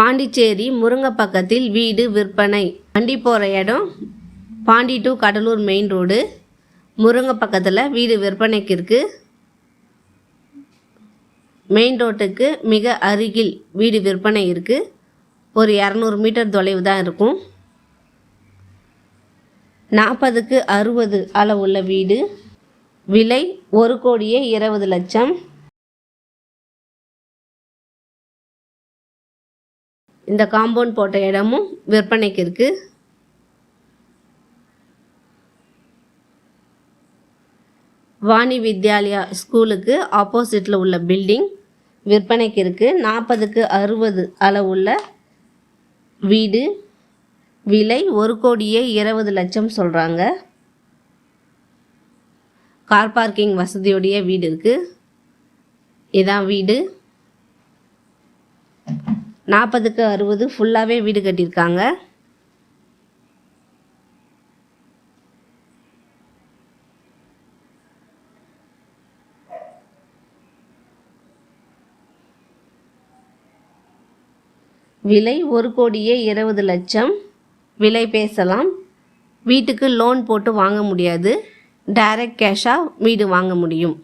பாண்டிச்சேரி முருங்கை பக்கத்தில் வீடு விற்பனை. வண்டி போகிற இடம் Pondy to Cuddalore main road. முருங்கை பக்கத்தில் வீடு விற்பனைக்கு இருக்குது மெயின் ரோட்டுக்கு மிக அருகில் வீடு விற்பனை இருக்குது ஒரு இரநூறு மீட்டர் தொலைவு தான் இருக்கும். நாற்பதுக்கு அறுபது அளவுள்ள வீடு. விலை ஒரு கோடியே இருபது லட்சம். இந்த காம்பவுண்ட் போட்ட இடமும் விற்பனைக்கு இருக்குது வாணி வித்யாலயா ஸ்கூலுக்கு ஆப்போசிட்டில் உள்ள பில்டிங் விற்பனைக்கு இருக்குது நாற்பதுக்கு அறுபது அளவுள்ள வீடு. விலை ஒரு கோடியே இருபது லட்சம் சொல்கிறாங்க கார் பார்க்கிங் வசதியுடைய வீடு இருக்குது இதான் வீடு. நாற்பதுக்கு அறுபது ஃபுல்லாகவே வீடு கட்டியிருக்காங்க. விலை ஒரு கோடியே இருபது லட்சம். விலை பேசலாம். வீட்டுக்கு லோன் போட்டு வாங்க முடியாது. டைரக்ட் கேஷாக வீடு வாங்க முடியும்.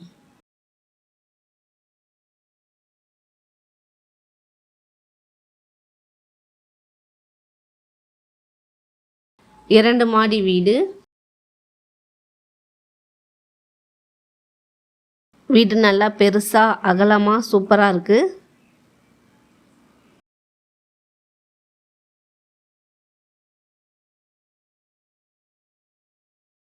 இரண்டு மாடி வீடு. வீடு நல்லா பெருசாக அகலமாக சூப்பராக இருக்குது